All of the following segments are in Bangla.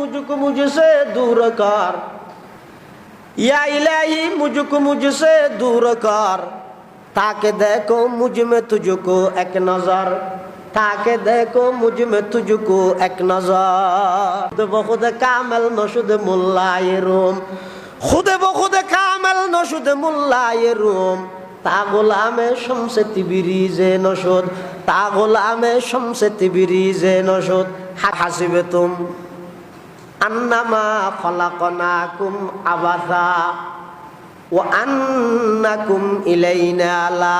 मुझको मुझसे दूर कर या इलाही मुझको मुझसे दूर कर ताके देखो मुझ में तुझको एक नजर ताके देखो मुझ में तुझको एक नजर खुद ब खुद कामल नशुद मुल्लाए रूम खुद ब खुद कामल नशुद मुल्लाए रूम তা গোলামে শমসে তিবিরিজে নসদ তা গোলামে শমসে তিবিরিজে নসদ হাসিবে তুম আন্নামা খলাকনাকুম আবাসা আন্নাকুম ইলাইনা লা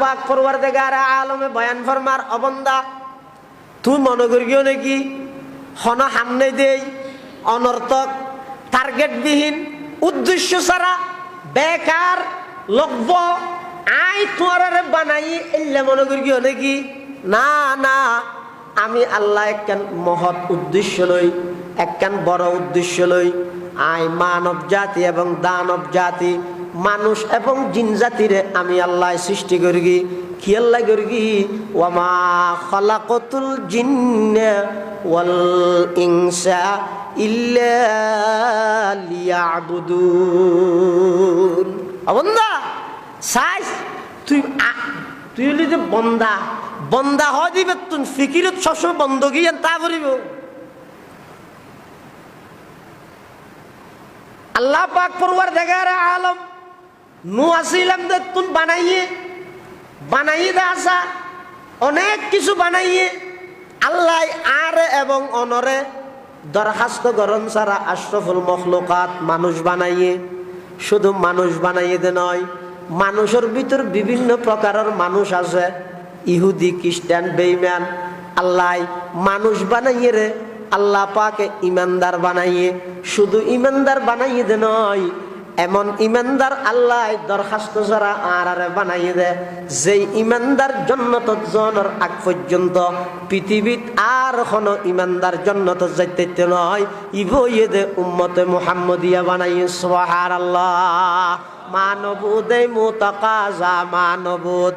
পাক আলমে বয়ান টার্গেটবিহীন, উদ্দেশ্য ছাড়া বেকার লব্য আই তোমার বানাই এলে মনে করিও নাকি? না না। আমি আল্লাহ একখান মহৎ উদ্দেশ্য লই একখান বড় উদ্দেশ্য লই। আই মানব জাতি এবং দানব জাতি, মানুষ এবং জিন জাতিরে আমি আল্লাহ সৃষ্টি করি কি আল্লাহ করি ওয়ামা খলাকতুল জিন্না ওয়াল ইনসা তুই তুই হলি যে বন্দা। বন্দা হয় দিবে তুই ফিকিরত সবসময় বন্ধ গিয়ে তা করিব। আল্লাহ পাক পড়ুয়ার দেখার আলম নু আসিলাম দে তুন বানাইয়ে বানাইয়ে দে আসা, অনেক কিছু বানাইয়ে, আল্লাহ আর এবং অনরে দরখাস্ত গরম ছাড়া আশরফুল মখলুকাত মানুষ বানাইয়ে, শুধু মানুষ বানাইয়ে দে নয়, মানুষের ভিতর বিভিন্ন প্রকারের মানুষ আছে। ইহুদি খ্রিস্টান, বেইমান, আল্লাহ মানুষ বানাইয়ে রে। আল্লাহ পাকে ইমানদার বানাইয়ে। শুধু ইমানদার বানাইয়ে দে নয়, এমন ইমানদার আল্লাহ দরখাস্ত ছাড়া আর আরে বানাইয়ে দে, যেই ইমানদার জন্নত জনের আগ পর্যন্ত পৃথিবীত আর কোনো ইমানদার জন্নত যাইতে নয় ইবইয়ে দে উম্মতে মুহাম্মদিয়া বানাইয়ে সোহার আল্লাহ মানবুদ এই মুতাকাজা মানবুদ।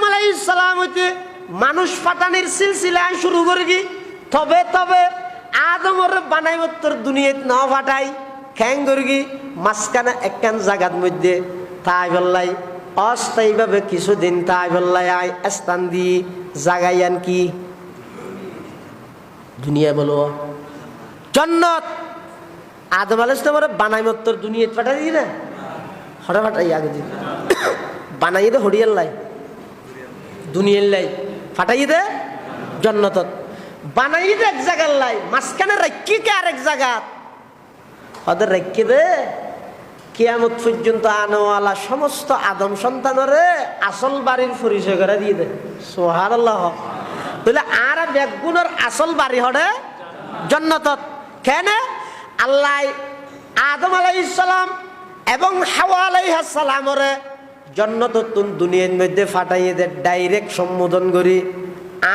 আদম আলাইহিস সালাম হইতে মানুষ পাঠানির সিলসিলায় শুরু করে কি? তবে তবে আদমর বানাই তোর দুনিয়াত ন ফাটাই, খ্যাং করি মাঝখানে একখান জাগার মধ্যে তাই বললাই অস্থায়ীভাবে কিছুদিন তাই বললাই আয়, স্থান দি জাগাইয়ান কি? দুনিয়া বলো। জন্নত! আদম আলাইসলামরে বানাই তোর দুনিয়াত ফাটাই দি না? হঠাৎ ফাটাই আগে দিন বানাই দে হরিয়াল লাই দুনিয়ার লাই। ফাটাই দে জন্নতত। বানাই দে এক জায়গার লাই। মাঝখানে রাখি কে আর এক জায়গা ওদের রেখে দে। কিয়ামত পর্যন্ত আনোয়ালা সমস্ত আদম সন্তানরে আসল বাড়ির পরিচয় করে দিয়ে দে। সোহার আল্লাহ তাহলে আর বেগুনের আসল বাড়ি হরে জন্নতত। কেন? আল্লাহ আদম আলাইসালাম এবং হাওয়া আলাই আলাইহাসালামরে জন্নততুন দুনিয়ার মধ্যে ফাটাইয়ে দে ডাইরেক্ট সম্বোধন করি।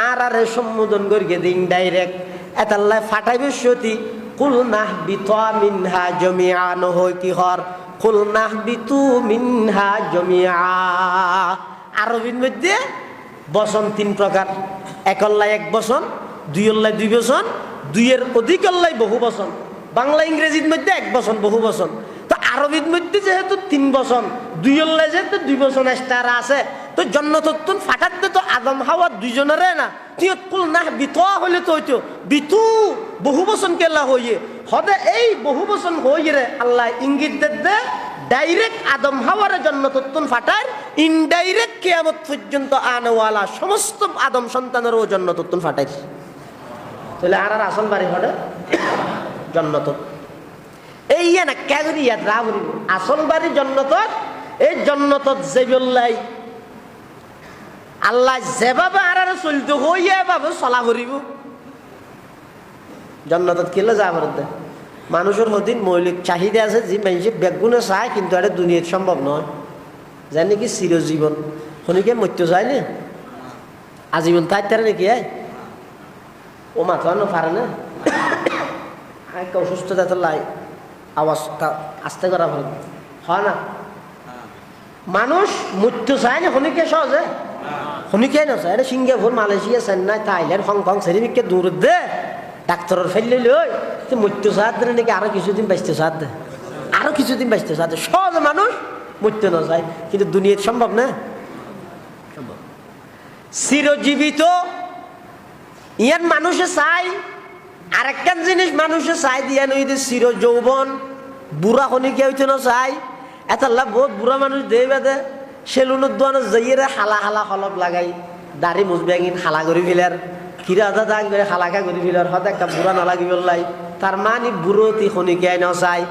আর আরে সম্বোধন করি দিন ডাইরেক্ট এতাল্লাহ ফাটাইবে সতি। কুল নাহ বিতা মিনহা জমিয়া নহই কি হর? কুল নাহ বিতু মিনহা জমিয়া আরবির মধ্যে বসন তিন প্রকার। একল্লাই এক বসন, দুই অল্লাই দুই বসন, দুইয়ের অধিক অল্লাই বহু বসন। বাংলা ইংরেজির মধ্যে এক বসন, বহু বসন। আরবির মধ্যে যেহেতু তিন বসন দুই অল্লাই যেহেতু দুই বসন এক্সট্রা আছে, তো জন্নতত্তুন ফাটাতে তো আদম হাওয়া দুইজনেরে না। তুই কুল না বিতোয়া হলে তো হইতো। বিতু বহু বচন কেলা হইয়ে। হদে এই বহু বচন হইয়ে রে আল্লাহ ইঙ্গিত দে ডাইরেক্ট আদম হাওয়ারে জন্নতত্তুন ফাটার ইনডাইরেক্ট কেয়ামত পর্যন্ত আনওয়ালা সমস্ত আদম সন্তানেরও জন্নতত্তুন ফাটাই তাহলে আর আসল বাড়ি হডে জন্নত এই না কেগরি ইয়াত রাবরি আসল বাড়ি জন্নত এই জন্নত যে বললাই আল্লাহ যেভাবে আর চলতে হইয়া এভাবে চলা করিব জন্নতত কিলে যা পারতে মানুষের হদিন মৌলিক চাহিদা আছে, যে মানুষে বেগুনে চায়, কিন্তু এটা দুনিয়ার সম্ভব নয় জানি কি চিরজীবন শনিকে মৃত্যু চায় না? আজীবন তাই তারা নাকি ও মাথা পারে না? অসুস্থতা তো লাই। আওয়াজ কা- আস্তে করা ভালো। হয় না? মানুষ মৃত্যু চায় না শনিকে সহজে। শনিকে না চায় এটা Singapore Malaysia Chennai Thailand Hong Kong সেরিমিককে দূর দে। ডাক্তারের ফেললে লই তুই মৃত্যু চাঁদ দে নাকি আরও কিছুদিন বাঁচতে চাঁদ দে আরও কিছুদিন বাঁচতে চাঁদ দে সহজ মানুষ মৃত্যু না চায় কিন্তু দুনিয়ার সম্ভব না? সম্ভব চিরজীবিত ইয়ান মানুষে চাই আরেকখান জিনিস মানুষে চাই দিয়া নই যে চির যৌবন বুড়া খনিকে হইতে না চাই? এটা বহুত বুড়া মানুষ দেই বাদে। সেলুনের দোয়ানো যাইয়ে হালা হালা হলপ লাগাই, দাড়ি মুজবেগিন হালা করে ফেলার কিরা আদা দাং করে হালাকা করে ফেলার হতে একটা বুড়া নালাগি বললাই তার মানে বুড়োতি খনিকে না চাই?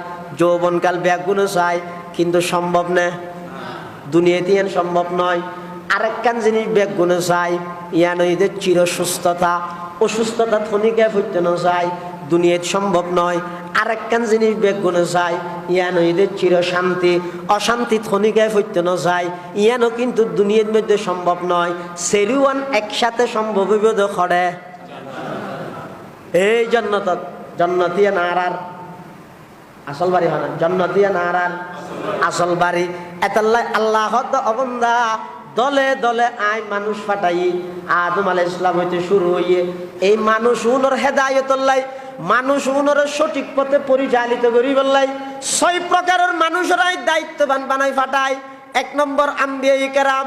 যৌবনকাল ব্যাগুনও চাই, কিন্তু সম্ভব না? দুনিয়াতে সম্ভব নয়। আরেকখান জিনিস বেগ গুণে চাই, ইয়ান ঈদের চির সুস্থতা। অসুস্থতা থনিকে ফুটতে না চাই, দুনিয়াত সম্ভব নয়। আরেকখান জিনিস বেগ গুণে চাই, ইয়ান ঈদের চির শান্তি। অশান্তি থনিকে ফুটতে না চাই, ইয়ানও কিন্তু দুনিয়ার মধ্যে সম্ভব নয়। সেরিওয়ান একসাথে সম্ভব হইব খড়ে। এই জন্নত জন্নতিয়া নারার। আসল বাড়ি হয় না, জন্নতিয়া নারার। আসল বাড়ি। এতাল্লাই আল্লাহ অবন্দা। দলে দলে আই মানুষ ফাটাই, আদম আলাহ ইসলাম হইতে শুরু হইয়ে এই মানুষ উনর হেদায়তল্লাই মানুষ উনর সঠিক পথে পরিচালিত করি বললাই ছয় প্রকারের মানুষরাই দায়িত্ববান বানাই ফাটায়। এক নম্বর আম্বিয়া কেরাম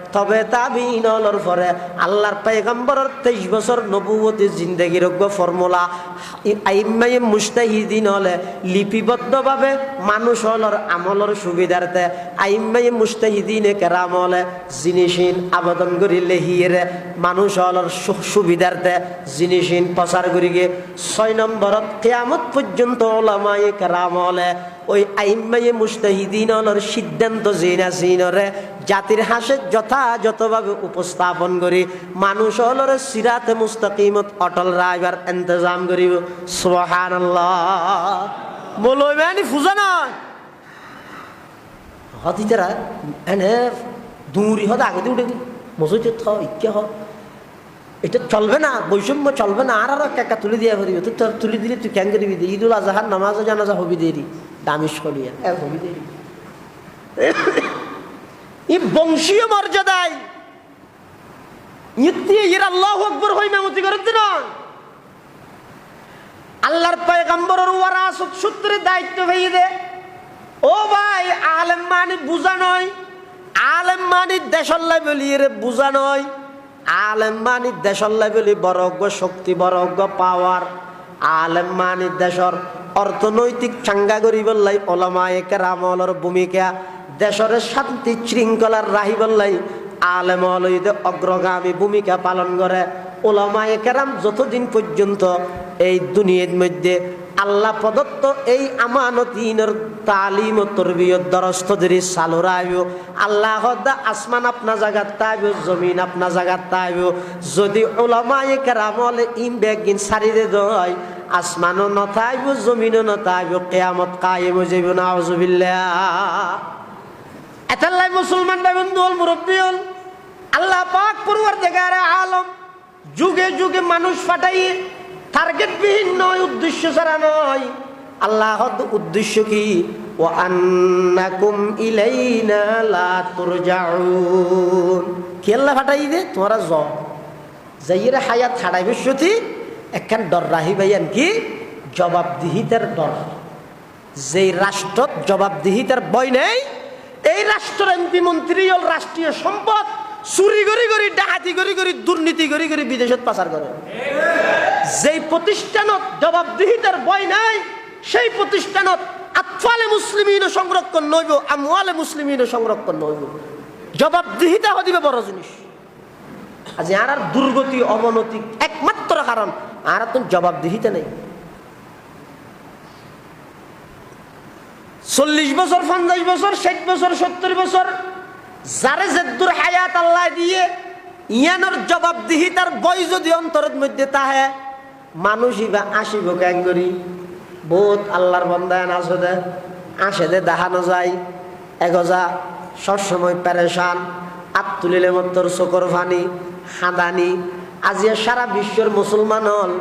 তবে তাবিহীন অলর পরে আল্লাহর পাইগাম্বরের তেইশ বছর নবুয়তী জিন্দগির ফর্মুলা আইম্মাই মুস্তাহিদিন হলে লিপিবদ্ধভাবে মানুষ হলর আমলর সুবিধার্থে আইম্মাই মুস্তাহিদিনে কেরাম হলে জিনিসিন আবেদন করি লেহিয়ে মানুষ হলর সুবিধার্থে জিনিসিন প্রচার করি গিয়ে ছয় নম্বরত কেয়ামত পর্যন্ত ওলামাই কেরাম হলে ওই আইম্মাই মুস্তাহিদিন হলর সিদ্ধান্ত জিনা জিনরে জাতির হাসে যথাযথভাবে উপস্থাপন করি। মানুষ হলরে সিরাতে মুস্তাকিমত অটল রাইবার ইন্তজাম করিব। সুবহান মৌলই মানে ফুজা নয় হতিতারা এনে দূরি হতে আগে উঠে মসজিদ থ ইকে হ। এটা চলবে না, বৈষম্য চলবে না। আর আরও একা তুলে দিয়া করিব তুই তোর তুলে দিলে, তুই কেন করিবি? দে ঈদুল আজহার নামাজ জানাজা হবি দেরি। দামিশ করিয়া। হবি দেরি। ই বংশীয় মর্যাদায় ইতি এর আল্লাহ আকবর হই মেমতি করে দিন আল্লাহর পয়গম্বরের ওয়ারাসত সূত্রে দায়িত্ব হয়ে দে ও ভাই, আলেম মানি বুঝা নয়, আলেম মানি দেশল্লাই বলি এর বুঝা নয়, আলেম মানি দেশল্লাই বলি বরজ্ঞ শক্তি বরজ্ঞ পাওয়ার আলেম মানি দেশর অর্থনৈতিক চাঙ্গা করিবল্লাই ওলামায়ে কেরামলর ভূমিকা দেশরে শান্তি শৃঙ্খলার রাহিবল্লাই আলেম অলইদে অগ্রগামী ভূমিকা পালন করে ওলামায়ে কেরাম যতদিন পর্যন্ত এই দুনিয়ার মধ্যে আল্লাহ প্রদত্ত এই আমানতিনের তালিম ও তরবিয়ত দরস্ত ধরে চালু রাইব আল্লাহ আসমান আপনা জাগাত তাইব, জমিন আপনা জাগাত তাইব। যদি ওলামায়ে কেরামলে ইম বেগিন সারিদে দয়, আসমানও নথাইব জমিনও নথাইব কেয়ামত কায়েম যাইব না এতাল্লাই মুসলমান ভাই বন্ধু হল আল্লাহ পাক পড়ুয়ার দেখার আলম, যুগে যুগে মানুষ ফাটাইয়ে টার্গেট বিহীন নয়, উদ্দেশ্য ছাড়া নয়। আল্লাহ উদ্দেশ্য কি? ও আন্নাকুম ইলাইনা লা তুরজাউন। কি আল্লাহ ফাটাই দে? তোমরা জ যাইয়ের হায়াত হারাই বিশ্বতি একখান ডর রাহি ভাইয়ান কি? জবাবদিহিতার ডর। যেই রাষ্ট্রত জবাবদিহিতার বই নেই এই রাষ্ট্র এমপি মন্ত্রী হল রাষ্ট্রীয় সম্পদ, চুরি করি করি ডাকাতি করি করি দুর্নীতি করি করি বিদেশত পাচার করে। যেই প্রতিষ্ঠানত জবাবদিহিতার বয় নাই, সেই প্রতিষ্ঠানত আতফালে মুসলিমিনও সংরক্ষণ নইব আমওয়ালে মুসলিমিনও সংরক্ষণ নইব জবাবদিহিতা হদিবে বড় জিনিস। আজ আর দুর্গতি, অবনতি একমাত্র কারণ আর তো জবাবদিহিতা নেই। চল্লিশ বছর, পঞ্চাশ বছর, ষাট বছর, সত্তর বছর, যারে জেদ্দুর হায়াত আল্লাহ দিয়ে ইয়ানোর জবাবদিহিতার বই যদি অন্তরের মধ্যে তাহে, মানুষ ইবা আসিব ক্যাঙ্গরি বহুত আল্লাহর বন্দায়ন আসে দে আসে দে দেখানো যায়, এগজা সবসময় প্যারেশান আত তুলিলে মত্তর চকর ফানি হাদানি। আজিয়া সারা বিশ্বের মুসলমান হল,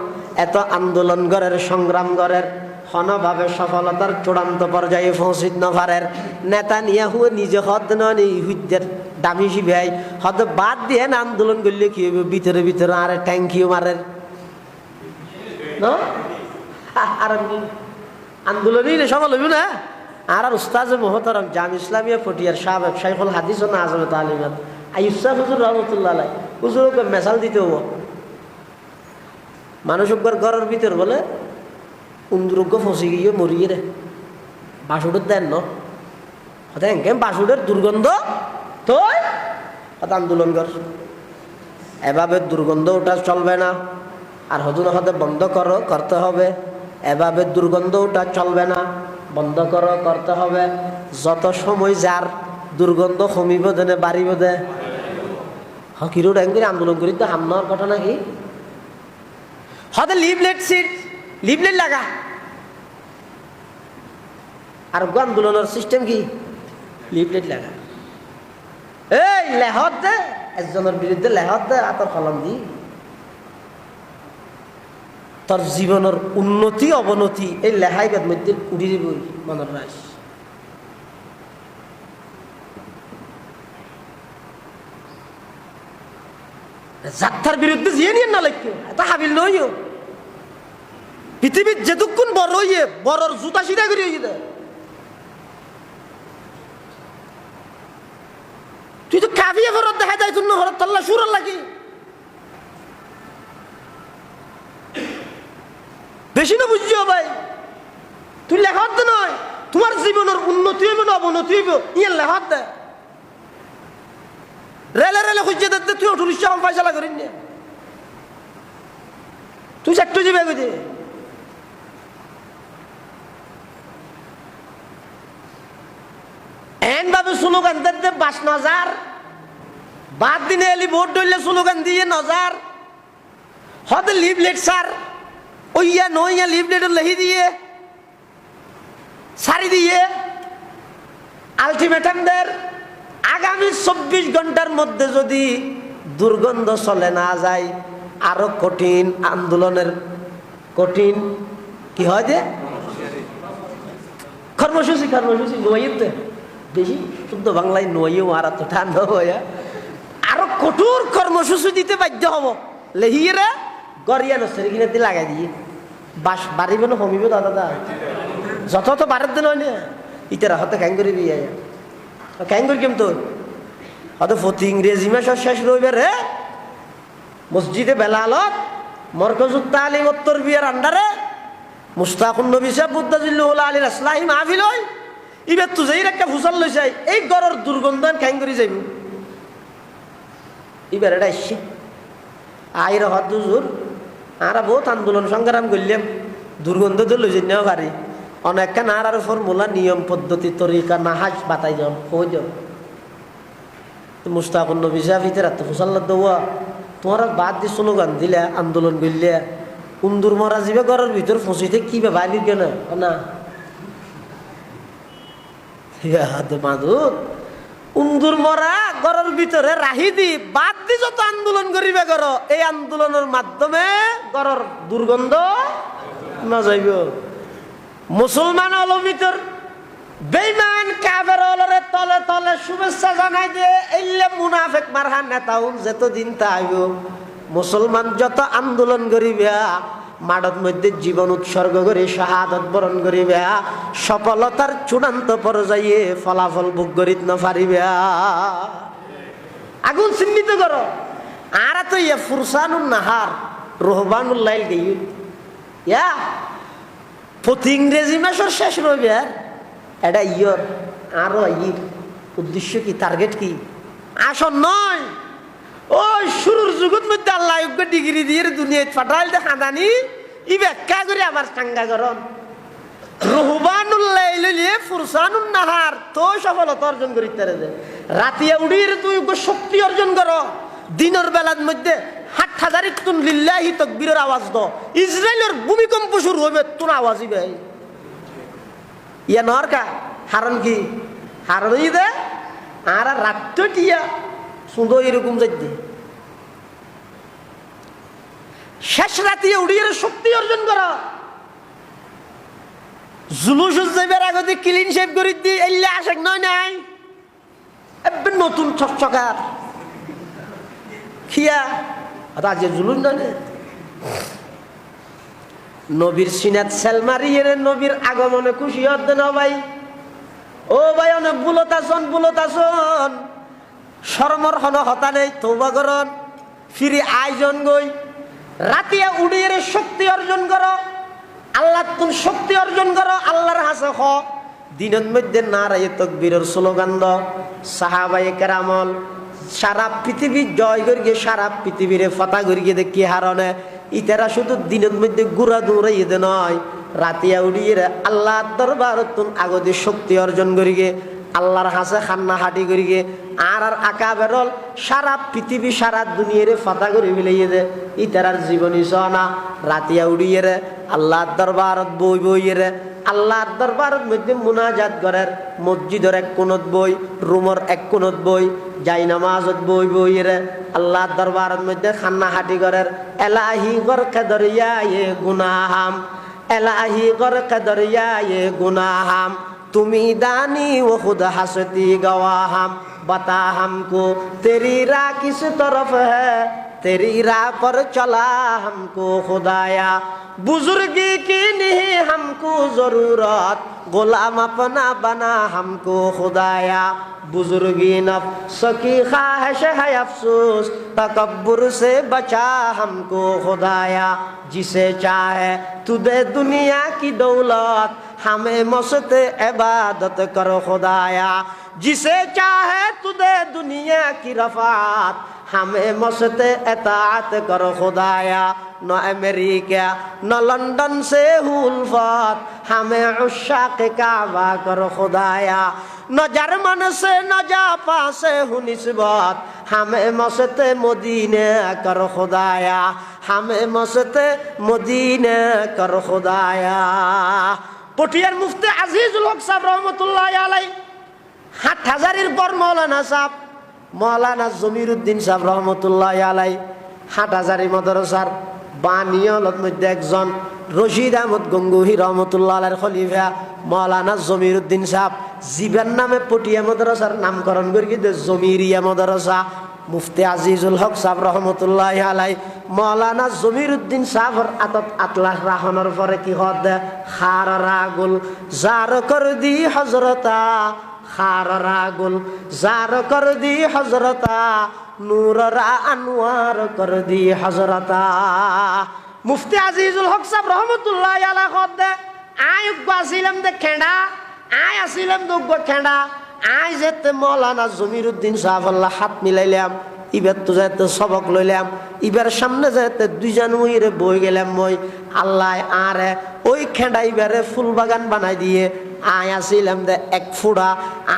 এত আন্দোলন গড়ের সংগ্রাম গড়ের হনভাবে সফলতার চূড়ান্ত পর্যায়ে পৌঁছিত নভারের নেতা নিয়ে হুয়ে নিজে হদ ইহুদের দামি শিবাই হদ বাদ দিয়ে আন্দোলন করলে কি হবে ভিতরে ভিতরে আরে ট্যাঙ্কিও মারের। আর আন্দোলনই সফল হইব না। আর আর উস্তাজ মোহতরম জাম ইসলামিয়া ফটিয়ার সাহেব শাইখুল হাদিস না আজম তালিমাত। আইসা হুজুর রহমতুল্লাহ আলাই হুজুরকে মেসাল দিতে হব মানুষ ঘরের ভিতর বলে উন্দুরজ্ঞ ফসি গিয়ে মরিয়ে রে বাসুডের দেন ন এনকে বাসুডের দুর্গন্ধ তো হতে আন্দোলন কর এভাবে দুর্গন্ধ ওটা চলবে না আর হদুন হতে বন্ধ করো করতে হবে এভাবে দুর্গন্ধ ওটা চলবে না বন্ধ করো করতে হবে যত সময় যার দুর্গন্ধ কমিব দেনে বাড়িব দে হকিরো ড্যাং করে আন্দোলন করি তো হামনার ঘটনা কি হতে লিভলেট সিট লিভলেট লাগা। আর আন্দোলনের সিস্টেম কি? লিভলেট লাগা। এই, লেহত দে, একজনের বিরুদ্ধে লেহত দে, আতর কলম দি। তোর জীবনের উন্নতি, অবনতি, এই লেহাই বেদ মধ্যে উড়ি দিবই মনের রাস যাত্রার বিরুদ্ধে জিয়ে নিয়ে না লাগবে এটা হাবিল নইও। পৃথিবীর যেটুকুন বড় হইয়ে, বড়র জুতা সিধা করে হইয়ে দেয়। তুই তো কাভিয়ে ঘরত দেখা যায় তুই ঘরত, তল্লা সুর লাগি বেশি না বুঝছ ভাই? তুই লেখাত দে নয়, তোমার জীবনের উন্নতি হইব না অবনতি হইব ইয়ে লেখাত দে। রেলে রেলে খুঁজছে দে তুই অটো রিক্সা পয়সা নে। তুই চারটু যাবে বুঝে এন ভাবে স্লোগান দিতে বাস নজার বাদ দিনে এলি ভোট ধরলে স্লোগান দিয়ে নজার হতে লিভলেট স্যার ওইয়া নইয়া লিভলেট লেহি দিয়ে। সারি দিয়ে। আলটিমেটাম দের আগামী চব্বিশ ঘণ্টার মধ্যে যদি দুর্গন্ধ চলে না যায়, আরও কঠিন আন্দোলনের কঠিন কি হয় যে? কর্মসূচি কর্মসূচি বেশি শুদ্ধ বাংলায় নইও আর তো ঠান্ডা হয়ে আরও কঠোর কর্মসূচি দিতে বাধ্য হব। লেহিয়ে গড়িয়া নসের কিনে লাগাই দিয়ে। বাস বাড়িব না কমিব দাদা যত তো বারের দিন হয় না ইতারা হতে ক্যাং করে বিয়ে ক্যাং করি কেম তো হয়তো ফতি ইংরেজি মাসের শেষ রইবে রে। মসজিদে বেলালত, মরকজুত তালিম উত্তর বিয়ের আন্ডারে মুস্তাকুন নবী সাহেব বুদ্দাজিল্লুল আলী আসলাহি মাহফিল হয়। ইবার তো যেই একটা ফুসাল লইছে এই গড়ের দুর্গন্ধ খ্যাং করে যাইব? এবার এটা এসছি। আইর হত দুজুর আরা বহুত আন্দোলন সংগ্রাম করলাম। দুর্গন্ধ তো লই যাই পারি। অনেকটা নার আর ফর্মুলা, নিয়ম, পদ্ধতি, তরিকা, নাহাজ, বাতাই যাও কই যাও মুস্তাকুন নবী সাহেব ইতে রাত ফুসাল্লা দৌয়া তোমার বাদ দিয়ে স্লোগান দিলে, আন্দোলন করলে, উন্দুর মরা যাবে ঘরের ভিতর ফসিতে কি বে বাইলির কেন না। উন্দুর দি, বাদ দি যত আন্দোলন করিবে এই মাধ্যমে মুসলমান হলো ভিতর বেইমান তলে তলে শুভেচ্ছা জানাই দিয়ে এইলে মুনাফেক মারহা নেতাউন যতদিন তাইব মুসলমান যত আন্দোলন করিবে মাডত মধ্যে জীবন উৎসর্গ করে, শাহাদত বরণ করিবে, সফলতার চূড়ান্ত পর্যায়ে ফলাফল ভোগ করিত নপারিবে আগুন চিহ্নিত করো। আর তো ইয়ে ফুরসানুন নাহার রোহবানুল্লাইল গেই ইয়া, প্রতি ইংরেজি মাসের শেষ রবিবার। এটা ইয়র, আরও ইর উদ্দেশ্য কি টার্গেট কি? আসন নয়। ও, শুরুর যুগত মধ্যে আল্লাহ ডিগ্রি দিয়ে দুনিয়ায় ফাটাইল দেখা জানি ই ব্যাখ্যা করে আবার সাঙ্গা করন ফুরসানুন নাহার সফলতা অর্জন তুই শক্তি অর্জন বেলার হাট হাজারি দ ভূমিকম্প শুরু হবে ইয়া হারণ কি? হারণ দে। আর রাত্র টিয়া সুন্দর এরকম যাইতে। শেষ রাতিয়ে উড়িয়ে শক্তি অর্জন করো। আগতে ক্লিন নয় নাই নতুন চকচকার খিয়া রাজে জুলুস নয় নবীর সিনাত নবীর আগমনে খুশি হতে না ভাই। ও ভাই, অনেক বুলত আসন বুলত শরমর হন হতা নেই, তৌবা করন, ফিরি আয়োজন গই। রাতিয়া উড়িয়ে শক্তি অর্জন করো, আল্লাহ তুমি শক্তি অর্জন করো, আল্লাহর হাসে হ। দিনের মধ্যে না রায় তকবীরের স্লোগান দ কেরামল, সারা পৃথিবী জয় করিয়ে সারা পৃথিবীরে ফতা করিয়ে দেখি হারনে ইতারা শুধু দিনের মধ্যে গুড়া দৌড়াইয়ে দে নয়, রাতিয়া উড়িয়ে আল্লাহ দরবার তুন আগতে শক্তি অর্জন করিয়ে আল্লাহর হাসে খান্না হাঁটি করিয়ে আর আর আঁকা বেরল সারা পৃথিবী, সারা দুনিয়ারে ফাঁদা করে মিলাইয়ে দে। ইতার আর জীবনী সনা রাতিয়া উড়িয়ে রে, আল্লাহর দরবারত বই বইয়ে রে। আল্লাহর দরবারত মধ্যে মুনাজাত করার মসজিদের এক কোনত বই, রুমর এক কোনত বই যাই নামাজত বই বইরে আল্লাহর দরবারত মধ্যে খান্না হাটি করার এলাহি গর দরিয়া এ গুনাহাম, এলাহি গর দরিয়া এ গুনাহাম। তুমি দানি ও খুদ হাসতি গওয়াহাম। बता हमको, तेरी राह किस तरफ़ है? तेरी राह पर चला हमको खुदाया। बुजुर्गी की नहीं हमको ज़रूरत, गुलाम अपना बना हमको खुदाया। बुजुर्गी नफ सकी ख्वाहिश है अफसोस, तकब्बुर से बचा हमको खुदाया। जिसे चाहे तू दे दुनिया की दौलत, हमें मस्त इबादत करो खुदाया। جسے چاہے تو دے دنیا کی رفعات ہمیں مست اطاعت کرو خدایا، نہ امریکہ، نہ لندن سے الفات ہمیں عشاق کعبہ کرو خدایا، نہ جرمن سے، نہ جاپا سے ہوں نسبت ہمیں مست مدینہ کر خدایا، ہمیں مست مدینہ کر خدایا۔ پٹیر مفتی عزیز لوگ صاحب رحمت اللہ علیہ۔ হাট হাজারের পর মৌলানা সাহেব, মৌলানা জমির উদ্দিন সাহেব রহমতুল্লাহ আলাই, হাট হাজারি মাদ্রাসার বানিয়লত মধ্যে একজন রশিদ আহমদ গঙ্গুহি রহমতুল্লাহ খলিফা, মৌলানা জমির উদ্দিন সাহেব, জীবের নামে পটিয়া মাদ্রাসার নামকরণ করি কিন্তু জমিরিয়া মাদ্রাসা, মুফতি আজিজুল হক সাহেব রহমতুল্লাহ আলাই, মৌলানা জমির উদ্দিন সাহর আতত আতলাহ রাহনের পরে কি হদ? খার রাগুল জার কর দি হজরতা খার রাগুল জার কর দি হজরতা, নূর রা আনোয়ার কর দি হজরতা। মুফতি আজিজুল হক সাহেব রহমতুল্লাহ আলাই হদ দে আয় আসিলাম দে খেঁড়া আয় আসিলাম দুগ্গ খেঁড়া, আই যেতে মৌলানা জমির উদ্দিন সাহাবাল্লাহ হাত মিলাইলাম, ইবার তো যাতে সবক লইলাম, ইবার সামনে যাইতে দুইজন উইরে বই গেলাম মই, আল্লাহ আরে ওই খেঁডা ইবারে ফুল বাগান বানাই দিয়ে আয় আসিলাম দে এক ফুড়া।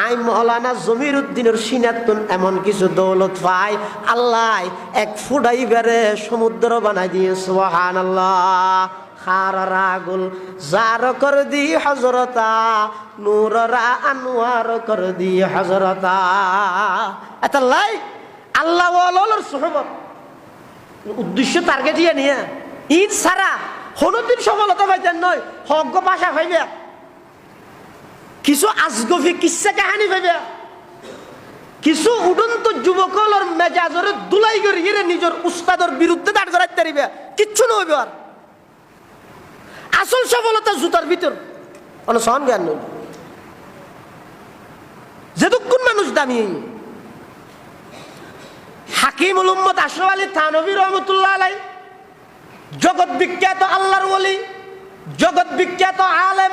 আই মৌলানা জমির উদ্দিনের সিনাতুন এমন কিছু দৌলত পাই আল্লাহ, এক ফুড়া ইবারে সমুদ্র বানাই দিয়ে সোহান আল্লাহ দি দি লাই উদ্দেশ্য টার্গেট নিয়ে। ঈদ সারা হনুদিন সফলতা পাইতেন নয়, হজ্ঞ পাশা পাইবে কিছু আজগফি কিসা কাহানি পাইবে কিছু উডন্ত যুবকলর মেজাজরে দুলাই করে নিজের উস্তাদর বিরুদ্ধে দাঁড় করাইতে পারিবে কিচ্ছু নইবে আর আসল সফলতা জুতার ভিতর সহন জ্ঞান নই যেদুক্ষণ মানুষ দামি? হাকিম উম্মদ আশরফ আলী থানবী রহমতুল্লাহ আলাই। জগৎ বিখ্যাত আল্লাহর ওলি, জগৎ বিখ্যাত আলেম।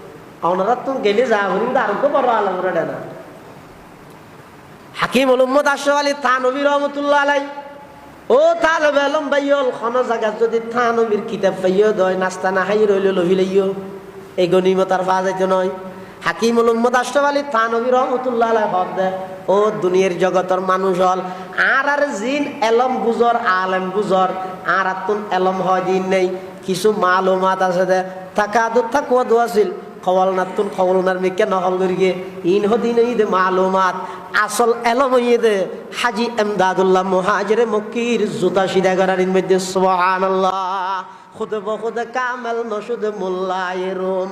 ওনারা তো গেলে যা হরি আরও তো বড় আলম রে না হাকিম উম্মদ আশরাফ আলী থানবী রহমতুল্লাহ আলাই। ও তালব আলম বাইল খন জায়গা যদি থানবীর কিতাব পাইও, দয় নাস্তা না হাই রইল লভি লইও। এই গনিমতার পা যাইতে নয়। হাকিম উম্মদ আশরাফ আলী থানবী রহমতুল্লাহ আলাই হক দে। ও দুনিয়ার জগতের মানুষ হল। আর আর জিন এলম বুজর আলেম বুজর আর আর তুন এলম হয় দিন নেই। কিছু মালুমাত আছে দে। থাকা দু থাকুয়া দোয়াছিল খবল নাতুন খবল নার মেকে নহল গরিগে ইন হদিন ঈদ মালুমাত। আসল এলম ঈদে হাজি এমদাদুল্লাহ মুহাজিরে মক্কির জুতা সিদা করার ইন মধ্যে সুবহানাল্লাহ। খুদে বখুদে কামেল নসুদে মুল্লায়ে রুম।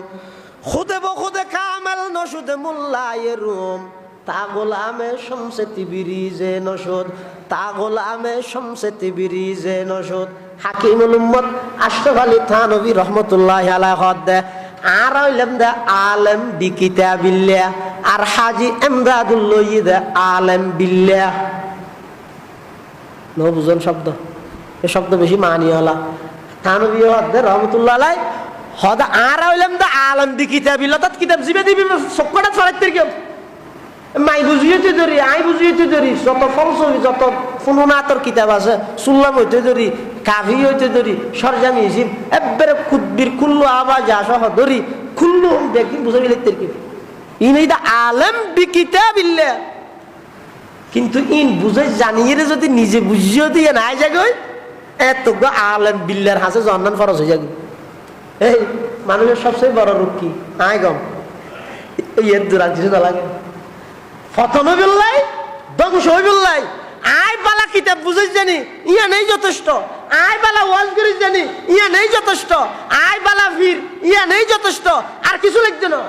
খুদে বখুদে কামেল নসুদে মুল্লায়ে রুম। তা গোলামে শমসে তিবিরি যে নসুদ। তা গোলামে শমসে তিবিরি যে নসুদ। হাকিমুল উম্মত আশরাফ আলী থানবী রহমতুল্লাহ আলাইহি আর হইলাম দে আলেম বিকিতা বিল্লা আর হাজি এমদাদুল্লাহ দে আলেম বিল্লা ন বুঝন শব্দ এ শব্দ বেশি মানি হলা থানবী রহমতুল্লাহ আলাই হদ আর হইলাম দে আলম বিকিতা বিল্লা তাত কিতাব জিবে দিবি সবকটা ছড়াইতে কেউ মাই বুঝিয়েতে ধরি, আই বুঝিয়েতে ধরি, যত ফলছবি যত ফুনুনাতর কিতাব আছে, সুল্লাম হইতে ধরি, কাভি হইতে ধরি, সরজামি হিসিব একবারে কুদ্বির কুল্লু আবাজ সহ ধরি, কুল্লু দেখি বুঝে গেলে তের কি? ইন এইটা আলেম বিকিতা বিল্লে কিন্তু ইন বুঝে জানিয়ে যদি নিজে বুঝিয়ে দিয়ে নাই যাগই এত আলেম বিল্লার হাসে জন্নান ফরজ হয়ে যাবে এই, মানুষের সবচেয়ে বড় রূপ কি? আয় গম। ইয়ের দূরান কিছু লাগে। ফতন হইবিল্লাই ধ্বংস হইবিল্লাই আয় বালা কিতাব বুঝিস জানি, ইয়া নেই যথেষ্ট। আয় বালা ওয়াজ করিস জানি, ইয়া নেই যথেষ্ট। আয় বালা ভিড়, ইয়া নেই যথেষ্ট। আর কিছু লিখতে না।